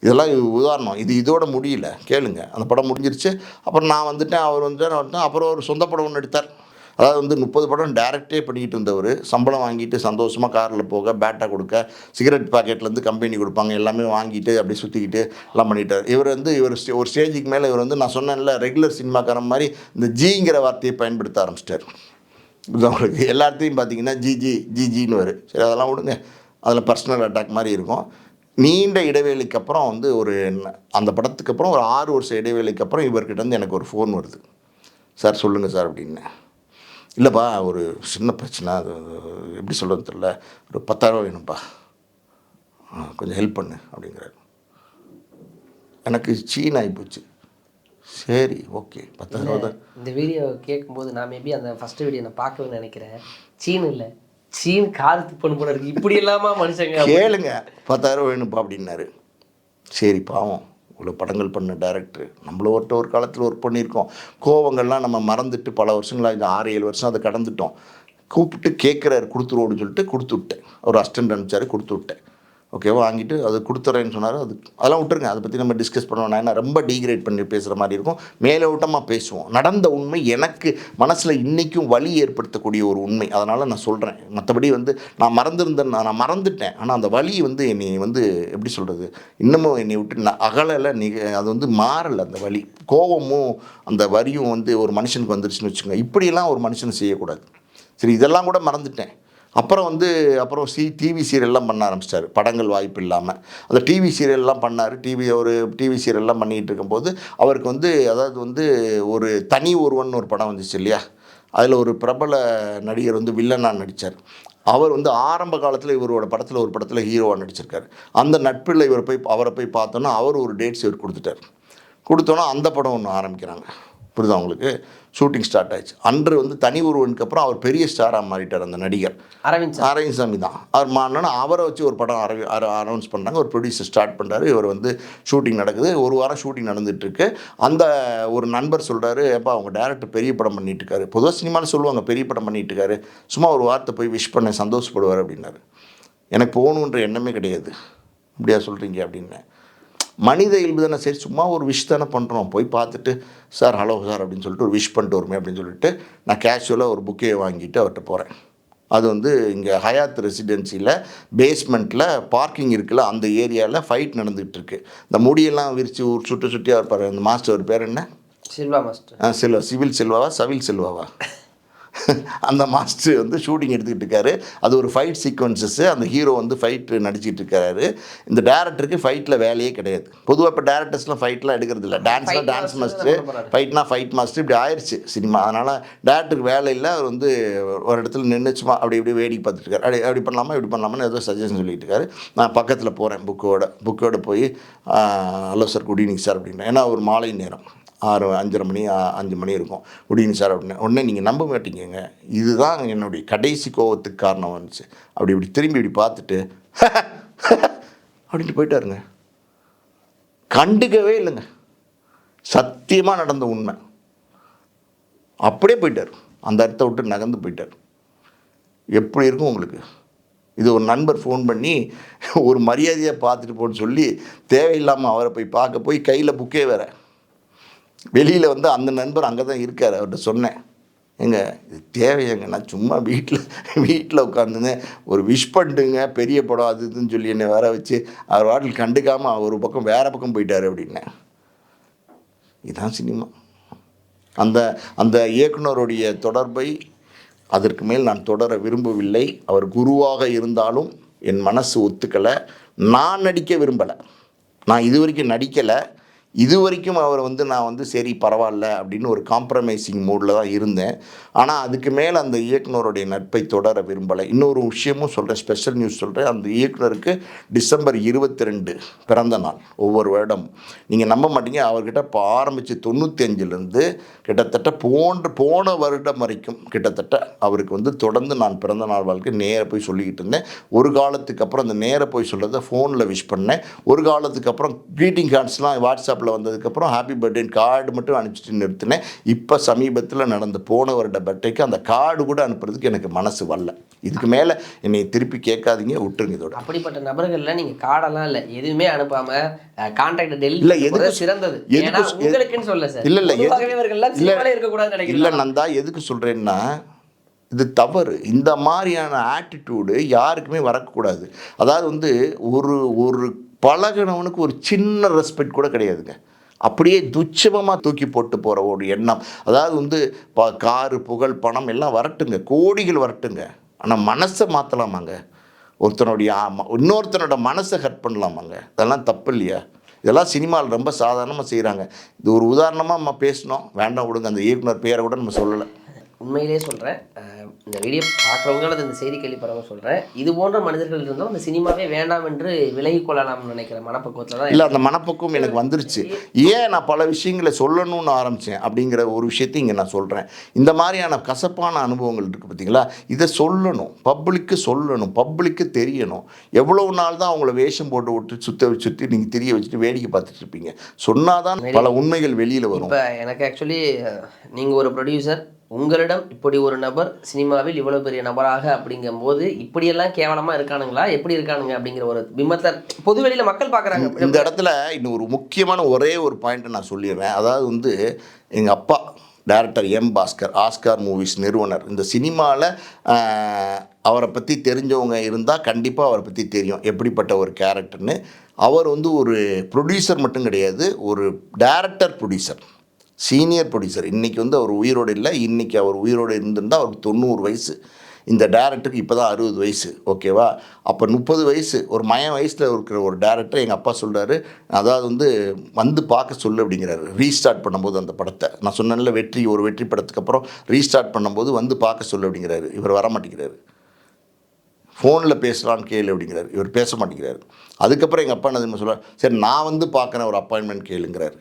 இதெல்லாம் உதாரணம். இது இதோட முடியல. கேளுங்க. அந்த படம் முடிஞ்சிருச்சு. அப்புறம் நான் வந்துட்டேன் அவர் வந்துட்டேன் அப்புறம் ஒரு சொந்த படம் ஒன்று எடுத்தார். அதாவது வந்து முப்பது படம் டேரக்டே பண்ணிக்கிட்டு இருந்தவர். சம்பளம் வாங்கிட்டு சந்தோஷமாக காரில் போக பேட்டா கொடுக்க சிகரெட் பாக்கெட்லேருந்து கம்பெனி கொடுப்பாங்க எல்லாமே வாங்கிட்டு அப்படியே சுற்றிக்கிட்டு எல்லாம் பண்ணிட்டார். இவர் வந்து இவர் ஸ்டே- ஒரு ஸ்டேஜுக்கு மேலே இவர் வந்து நான் சொன்னேன்ல ரெகுலர் சினிமாக்காரன் மாதிரி இந்த ஜிங்கிற வார்த்தையை பயன்படுத்த ஆரம்பிச்சிட்டார். அவங்களுக்கு எல்லாத்தையும் பார்த்தீங்கன்னா ஜிஜி ஜிஜின்னு வரும் சரி அதெல்லாம் விடுங்க. அதில் பர்சனல் அட்டாக் மாதிரி இருக்கும். நீண்ட இடைவேளைக்கு அப்புறம் வந்து ஒரு அந்த படத்துக்கு அப்புறம் ஒரு ஆறு வருஷம் இடைவேளைக்கு அப்புறம் இவர்கிட்ட வந்து எனக்கு ஒரு ஃபோன் வருது. சார் சொல்லுங்கள் சார் அப்படின்னு. இல்லைப்பா ஒரு சின்ன பிரச்சனை. அது எப்படி சொல்கிறது தெரியல. ஒரு பத்தாயிரம் வேணும்ப்பா கொஞ்சம் ஹெல்ப் பண்ணு அப்படிங்கிறாரு. எனக்கு சீன் ஆகிப்போச்சு சரி ஓகே. பத்தாயிரம் தான். இந்த வீடியோ கேட்கும்போது நான் மேபி அந்த ஃபர்ஸ்ட் வீடியோ நான் பார்க்கவே நினைக்கிறேன். சீன் இல்லை. சீன் காது துப்பன் போல இருக்கு. இப்படி இல்லாமா மனுஷங்க கேளுங்க. பத்தாயிரம் வேணும்ப்பா அப்படின்னாரு. சரி பாவம். இவ்வளோ படங்கள் பண்ண டேரக்டர் நம்மள ஒருத்த ஒரு காலத்தில் ஒர்க் பண்ணியிருக்கோம். கோவங்கள்லாம் நம்ம மறந்துட்டு பல வருஷங்களாக இந்த ஆறு ஏழு வருஷம் அதை கடந்துட்டோம். கூப்பிட்டு கேட்குறாரு கொடுத்துருவோன்னு சொல்லிட்டு கொடுத்து விட்டேன் ஒரு அஸ்டன்ட் அனுப்பிச்சாரு கொடுத்து விட்டேன் ஓகேவா வாங்கிட்டு அது கொடுத்துறேன்னு சொன்னார். அது அதெல்லாம் விட்டுருங்க. அதை பற்றி நம்ம டிஸ்கஸ் பண்ணுவோம் நான் ரொம்ப டீக்ரேட் பண்ணி பேசுகிற மாதிரி இருக்கும். மேலோட்டமாக பேசுவோம். நடந்த உண்மை எனக்கு மனசில் இன்றைக்கும் வலி ஏற்படுத்தக்கூடிய ஒரு உண்மை. அதனால் நான் சொல்கிறேன் மற்றபடி வந்து நான் மறந்துருந்தேன். நான் மறந்துட்டேன். ஆனால் அந்த வலி வந்து என்னை வந்து எப்படி சொல்கிறது இன்னமும் என்னை விட்டு நான் அகலலை நிக அது வந்து மாறலை அந்த வலி. கோபமும் அந்த வரியும் வந்து ஒரு மனுஷனுக்கு வந்துருச்சுன்னு வச்சுக்கோங்க. இப்படியெல்லாம் ஒரு மனுஷனை செய்யக்கூடாது. சரி இதெல்லாம் கூட மறந்துட்டேன். அப்புறம் வந்து அப்புறம் சி டிவி சீரியல்லாம் பண்ண ஆரம்பிச்சிட்டாரு. படங்கள் வாய்ப்பு இல்லாமல் அந்த டிவி சீரியல்லாம் பண்ணார். டிவி ஒரு டிவி சீரியல்லாம் பண்ணிகிட்டு இருக்கும்போது அவருக்கு வந்து அதாவது வந்து ஒரு தனி ஒருவன் ஒரு படம் வந்துச்சு இல்லையா? அதில் ஒரு பிரபல நடிகர் வந்து வில்லனாக நடித்தார் அவர் வந்து ஆரம்ப காலத்தில் இவரோட படத்தில் ஒரு படத்தில் ஹீரோவாக நடிச்சிருக்காரு. அந்த நட்பில் இவர் போய் அவரை போய் பார்த்தோன்னா அவர் ஒரு டேட்ஸ் இவர் கொடுத்துட்டார். கொடுத்தோன்னா அந்த படம் ஒன்று ஆரம்பிக்கிறாங்க. புரியுதா உங்களுக்கு? ஷூட்டிங் ஸ்டார்ட் ஆயிடுச்சு. அன்று வந்து தனி ஒருவனுக்கு அப்புறம் அவர் பெரிய ஸ்டாராக மாறிட்டார் அந்த நடிகர். அரவிந்த் அரவிந்த் சாமி தான். அவர் மாறினா அவரை வச்சு ஒரு படம் அரவி அனௌன்ஸ் பண்ணுறாங்க ஒரு ப்ரொடியூசர் ஸ்டார்ட் பண்ணுறாரு இவர் வந்து ஷூட்டிங் நடக்குது. ஒரு வாரம் ஷூட்டிங் நடந்துட்டு இருக்கு அந்த ஒரு நண்பர் சொல்கிறாரு ஏப்பா அவங்க டேரக்டர் பெரிய படம் பண்ணிட்டு இருக்காரு பொதுவாக சினிமாவில் சொல்லுவாங்க பெரிய படம் பண்ணிட்டு இருக்காரு சும்மா ஒரு வார்த்தை போய் விஷ் பண்ண சந்தோஷப்படுவார் அப்படின்னாரு. எனக்கு போகணுன்ற எண்ணமே கிடையாது. அப்படியா சொல்கிறீங்க அப்படின்னேன். மனித இயல்பு தானே சரி சும்மா ஒரு விஷ் தானே பண்ணுறோம் போய் பார்த்துட்டு சார் ஹலோ சார் அப்படின்னு சொல்லிட்டு ஒரு விஷ் பண்ணிட்டு வருமே அப்படின்னு சொல்லிட்டு நான் கேஷுவலாக ஒரு புக்கே வாங்கிட்டு அவர்கிட்ட போகிறேன் அது வந்து இங்கே ஹயாத் ரெசிடென்சியில் பேஸ்மெண்ட்டில் பார்க்கிங் இருக்குல்ல அந்த ஏரியாவில் ஃபைட் நடந்துகிட்டு இருக்கு இந்த முடியெல்லாம் விரித்து ஊர் சுட்டு சுட்டியாக இருப்பார். அந்த மாஸ்டர் பேர் என்ன? சில்வா மாஸ்டர் ஆ, செல்வா. சிவில் செல்வாவா? சவில் செல்வாவா? *laughs* அந்த மாஸ்டர் வந்து ஷூட்டிங் எடுத்துக்கிட்டு இருக்காரு. அது ஒரு ஃபைட் சீக்வன்சஸ்ஸு அந்த ஹீரோ வந்து ஃபைட் நடிச்சிட்டு இருக்காரு. இந்த டேரக்டருக்கு ஃபைட்டில் வேலையே கிடையாது. பொதுவாக இப்போ டேரக்டர்ஸ்லாம் ஃபைட்லாம் எடுக்கிறது இல்லை. டான்ஸ்லாம் Fight டான்ஸ் மாஸ்டர். ஃபைட்னா ஃபைட் மாஸ்டர் இப்படி ஆயிடுச்சு சினிமா. அதனால் டேரக்டருக்கு வேலை இல்லை. அவர் வந்து ஒரு இடத்துல நின்று சும்மா அப்படி இப்படி வேடிக்கை பார்த்துட்டு இருக்காரு. அப்படி அப்படி பண்ணலாமா? இப்படி பண்ணலாமான்னு ஏதோ சஜஷன் சொல்லிட்டு இருக்காரு. நான் பக்கத்தில் போகிறேன் புக்கோட புக்கோட போய் hello sir good evening sir அப்படின்னேன் ஏன்னா ஒரு மாலை நேரம். ஆறு அஞ்சரை மணி அஞ்சு மணி இருக்கும். குட் சார் அப்படின்னு. உடனே நீங்கள் நம்ப மாட்டீங்கங்க. இதுதான் என்னுடைய கடைசி கோவத்துக்கு காரணம் வந்துச்சு. அப்படி இப்படி திரும்பி இப்படி பார்த்துட்டு *laughs* அப்படின்ட்டு போயிட்டாருங்க. கண்டுக்கவே இல்லைங்க. சத்தியமாக நடந்த உண்மை. அப்படியே போயிட்டார். அந்த இடத்த விட்டு நகர்ந்து போயிட்டார். எப்படி இருக்கும் உங்களுக்கு? இது ஒரு நண்பர் ஃபோன் பண்ணி ஒரு மரியாதையாக பார்த்துட்டு போன்னு சொல்லி தேவையில்லாமல் அவரை போய் பார்க்க போய் கையில் புக்கே வேறு. வெளியில் வந்து அந்த நண்பர் அங்கே தான் இருக்கார் அவர்கிட்ட சொன்னேன். ஏங்க இது தேவையங்க நான் சும்மா வீட்டில் வீட்டில் உட்காந்துருந்தேன் ஒரு விஷ் பண்ணிட்டுங்க பெரிய படம் அது இதுன்னு சொல்லி என்னை வேற வச்சு அவர் வாட்டில் கண்டுக்காமல் ஒரு பக்கம் வேறு பக்கம் போயிட்டார் அப்படின்னேன். இதுதான் சினிமா. அந்த அந்த இயக்குனருடைய தொடர்பை அதற்கு மேல் நான் தொடர விரும்பவில்லை. அவர் குருவாக இருந்தாலும் என் மனசு ஒத்துக்கலை. நான் நடிக்க விரும்பலை. நான் இது வரைக்கும் நடிக்கலை. இது வரைக்கும் அவர் வந்து நான் வந்து சரி பரவாயில்ல அப்படின்னு ஒரு காம்ப்ரமைசிங் மூடில் தான் இருந்தேன். ஆனால் அதுக்கு மேலே அந்த இயக்குனருடைய நட்பை தொடர விரும்பலை. இன்னொரு விஷயமும் சொல்கிறேன் ஸ்பெஷல் நியூஸ் சொல்கிறேன் அந்த இயக்குனருக்கு டிசம்பர் இருபத்தி ரெண்டு பிறந்த நாள் ஒவ்வொரு வருடம். நீங்கள் நம்ப மாட்டீங்க அவர்கிட்ட இப்போ ஆரம்பித்து தொண்ணூற்றி அஞ்சுலேருந்து கிட்டத்தட்ட போன்ற போன வருடம் வரைக்கும் கிட்டத்தட்ட அவருக்கு வந்து தொடர்ந்து நான் பிறந்த நாள் வாழ்க்கை நேராக போய் சொல்லிக்கிட்டு இருந்தேன். ஒரு காலத்துக்கு அப்புறம் அந்த நேராக போய் சொல்கிறத ஃபோனில் விஷ் பண்ணேன். ஒரு காலத்துக்கு அப்புறம் க்ரீட்டிங் கார்ட்ஸ்லாம் வாட்ஸ்அப் வாட்ஸ்அப்பில் வந்ததுக்கப்புறம் ஹாப்பி பர்த்டே கார்டு மட்டும் அனுப்பிச்சிட்டு நிறுத்தினேன். இப்போ சமீபத்தில் நடந்த போன வருட பர்த்டேக்கு அந்த கார்டு கூட அனுப்புறதுக்கு எனக்கு மனசு வரல. இதுக்கு மேலே என்னை திருப்பி கேட்காதீங்க விட்டுருங்க இதோட. அப்படிப்பட்ட நபர்கள்ல நீங்க கார்டெல்லாம் இல்ல எதுவுமே அனுப்பாம கான்டாக்ட் இல்ல, டெலிட் எதுக்கு- சிறந்தது. எதுக்கு உங்களுக்குன்னு சொல்ல சார் இல்ல, இல்ல, இவர்கள்லாம் இல்ல, சினிமாலே இருக்கக்கூடாதுன்னு இல்லை நினைக்கிறேன் நந்தா எதுக்கு சொல்கிறேன்னா இது தவறு. இந்த மாதிரியான ஆட்டிடியூடு யாருக்குமே வரக்கூடாது. அதாவது வந்து ஒரு ஒரு பழகினவனுக்கு ஒரு சின்ன ரெஸ்பெக்ட் கூட கிடையாதுங்க. அப்படியே துச்சமாக தூக்கி போட்டு போகிற ஒரு எண்ணம். அதாவது வந்து ப காரு புகழ் பணம் எல்லாம் வரட்டுங்க. கோடிகள் வரட்டுங்க. ஆனால் மனசை மாற்றலாமாங்க ஒருத்தனுடைய இன்னொருத்தனோட மனசை ஹர்ட் பண்ணலாமாங்க? இதெல்லாம் தப்பு இல்லையா? இதெல்லாம் சினிமாவில் ரொம்ப சாதாரணமாக செய்கிறாங்க இது ஒரு உதாரணமாக நம்ம பேசினோம் வேண்டாம் விடுங்க. அந்த இயக்குனர் பேரை கூட நம்ம சொல்லலை. உண்மையிலேயே சொல்கிறேன் இந்த வீடியோ பார்க்குறவங்க அல்லது இந்த செய்தி கேள்விப்படுறவங்க சொல்கிறேன் இது போன்ற மனிதர்கள் இருந்தாலும் அந்த சினிமாவே வேண்டாம் என்று விலகிக் கொள்ளலாம்னு நினைக்கிற மனப்பக்குவத்தில் தான் இல்லை அந்த மனப்பக்குவம் எனக்கு வந்துருச்சு. ஏன் நான் பல விஷயங்களை சொல்லணும்னு ஆரம்பித்தேன் அப்படிங்கிற ஒரு விஷயத்தையும் இங்கே நான் சொல்கிறேன் இந்த மாதிரியான கசப்பான அனுபவங்கள் இருக்குது பார்த்தீங்களா இதை சொல்லணும். பப்ளிக்கு சொல்லணும். பப்ளிக்கு தெரியணும். எவ்வளவு நாள் தான் அவங்கள வேஷம் போட்டு விட்டு சுத்த சுற்றி நீங்கள் தெரிய வச்சுட்டு வேடிக்கை பார்த்துட்டு இருப்பீங்க. சொன்னாதான் பல உண்மைகள் வெளியில் வரும். இப்போ எனக்கு ஆக்சுவலி நீங்கள் ஒரு ப்ரொடியூசர் உங்களிடம் இப்படி ஒரு நபர் சினிமாவில் இவ்வளோ பெரிய நபராக அப்படிங்கும்போது இப்படியெல்லாம் கேவலமாக இருக்கானுங்களா? எப்படி இருக்கானுங்க அப்படிங்கிற ஒரு விமத்தில் பொதுவெளியில் மக்கள் பார்க்குறாங்க. இந்த இடத்துல இன்னும் ஒரு முக்கியமான ஒரே ஒரு பாயிண்ட்டை நான் சொல்லிடுறேன். அதாவது வந்து எங்கள் அப்பா director M Bhaskar Oscar movies நிறுவனர். இந்த சினிமாவில் அவரை பற்றி தெரிஞ்சவங்க இருந்தால் கண்டிப்பாக அவரை பற்றி தெரியும். எப்படிப்பட்ட ஒரு கேரக்டர்னு அவர் வந்து ஒரு ப்ரொடியூசர் மட்டும் கிடையாது ஒரு டேரக்டர் ப்ரொடியூசர் சீனியர் ப்ரொடியூசர் இன்றைக்கி வந்து அவர் உயிரோடு இல்லை. இன்றைக்கி அவர் உயிரோடு இருந்திருந்தால் அவருக்கு தொண்ணூறு வயசு. இந்த டேரக்டருக்கு இப்போ தான் அறுபது வயசு. ஓகேவா அப்போ முப்பது வயசு. ஒரு மய வயசில் இருக்கிற ஒரு டேரக்டர் எங்கள் அப்பா சொல்கிறாரு அதாவது வந்து வந்து பார்க்க சொல்லு அப்படிங்கிறாரு. ரீஸ்டார்ட் பண்ணும்போது அந்த படத்தை. நான் சொன்னேன்ல வெற்றி ஒரு வெற்றி படத்துக்கு அப்புறம் ரீஸ்டார்ட் பண்ணும்போது வந்து பார்க்க சொல்லு அப்படிங்கிறாரு. இவர் வர மாட்டேங்கிறாரு. ஃபோனில் பேசலான்னு கேளு அப்படிங்கிறாரு. இவர் பேச மாட்டேங்கிறாரு. அதுக்கப்புறம் எங்கள் அப்பா என்ன சொல்கிறார் சரி நான் வந்து பார்க்குறேன் ஒரு அப்பாயின்மெண்ட் கேளுங்கிறாரு.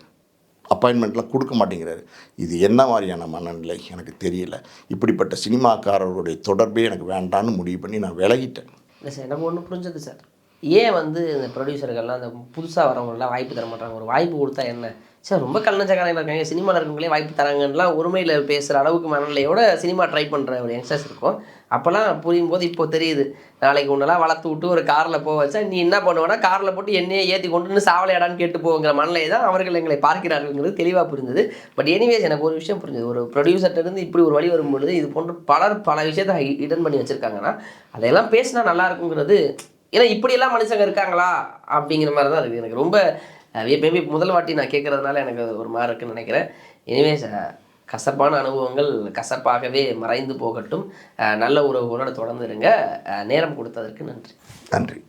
அப்பாயின்மெண்ட்லாம் கொடுக்க மாட்டேங்கிறாரு. இது என்ன மாதிரியான மனநிலை? எனக்கு தெரியல. இப்படிப்பட்ட சினிமாக்காரர்களுடைய தொடர்பே எனக்கு வேண்டான்னு முடிவு பண்ணி நான் விலகிட்டேன். இல்லை சார் எனக்கு ஒன்று புரிஞ்சது சார். ஏன் வந்து இந்த ப்ரொடியூசர்கள்லாம் அந்த புதுசாக வரவங்களாம் வாய்ப்பு தர மாட்டாங்க ஒரு வாய்ப்பு கொடுத்தா என்ன? சார் ரொம்ப கல்லஞ்சக்காரங்க இருக்காங்க. சினிமாவில் இருக்கவங்களே வாய்ப்பு தராங்கலாம் உரிமையில் பேசுகிற அளவுக்கு மனநிலையோட சினிமா ட்ரை பண்ணுற ஒரு யங்ஸ்டர்ஸ் இருக்கும். அப்போல்லாம் புரியும் போது இப்போ தெரியுது. நாளைக்கு உன்னெல்லாம் வளர்த்து விட்டு ஒரு காரில் போக வச்சா நீ என்ன பண்ணுவேன்னா காரில் போட்டு என்னையே ஏற்றி கொண்டு சாவலையாடான்னு கேட்டு போங்கிற மனநிலை தான் அவர்கள் எங்களை பார்க்கிறார்கள்ங்கிறது தெளிவாக புரிஞ்சது பட் எனிவேஸ் எனக்கு ஒரு விஷயம் புரிஞ்சது. ஒரு ப்ரொடியூசர்ட்ட இருந்து இப்படி ஒரு வழி வரும்பொழுது இது போன்ற பலர் பல விஷயத்தை இடன் பண்ணி வச்சுருக்காங்கன்னா அதையெல்லாம் பேசினா நல்லா இருக்குங்கிறது ஏன்னா இப்படியெல்லாம் மனுஷங்க இருக்காங்களா? அப்படிங்கிற மாதிரி தான் இருக்குது எனக்கு ரொம்ப மேபி முதல் வாட்டி நான் கேட்குறதுனால எனக்கு அது ஒரு மாதிரி இருக்குன்னு நினைக்கிறேன். எனிவேஸ் கசப்பான அனுபவங்கள் கசப்பாகவே மறைந்து போகட்டும். நல்ல உறவுகளோடு தொடர்ந்துருங்க நேரம் கொடுத்ததற்கு நன்றி. நன்றி.